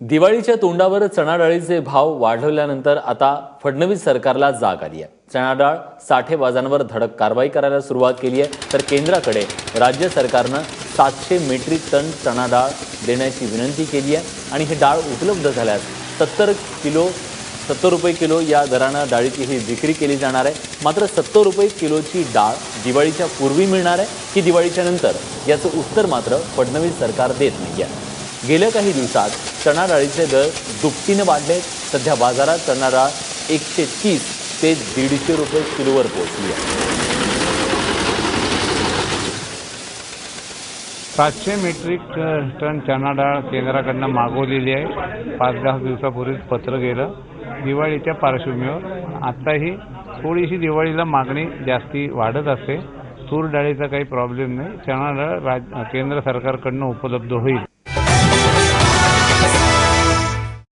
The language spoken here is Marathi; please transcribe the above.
दिवाळीच्या तोंडावर चणाडाळीचे भाव वाढवल्यानंतर आता फडणवीस सरकारला जाग आली आहे. चणाडाळ साठेबाजांवर धडक कारवाई करायला सुरुवात केली आहे. तर केंद्राकडे राज्य सरकारनं सातशे मेट्रिक टन चणाडाळ देण्याची विनंती केली आहे. आणि ही डाळ उपलब्ध झाल्यास सत्तर किलो सत्तर रुपये किलो या दरानं डाळीची ही विक्री केली जाणार आहे. मात्र सत्तर रुपये किलोची डाळ दिवाळीच्या पूर्वी मिळणार आहे की दिवाळीच्या नंतर? याचं उत्तर मात्र फडणवीस सरकार देत नाही आहे गेल्या काही दिवसात चणा डाळीचे दर दुपटीने वाढले. सध्या बाजारात चणा डाळ एकशे तीस ते दीडशे रुपये किलोवर पोहोचली आहे. सातशे मेट्रिक टन चणा डाळ केंद्राकडनं मागवलेली आहे. पाच दहा दिवसापूर्वीच पत्र गेलं. दिवाळीच्या पार्श्वभूमीवर आत्ताही थोडीशी दिवाळीला मागणी जास्ती वाढत असते. तूर डाळीचा काही प्रॉब्लेम नाही. चणा डाळ राज केंद्र सरकारकडनं उपलब्ध होईल. Yes.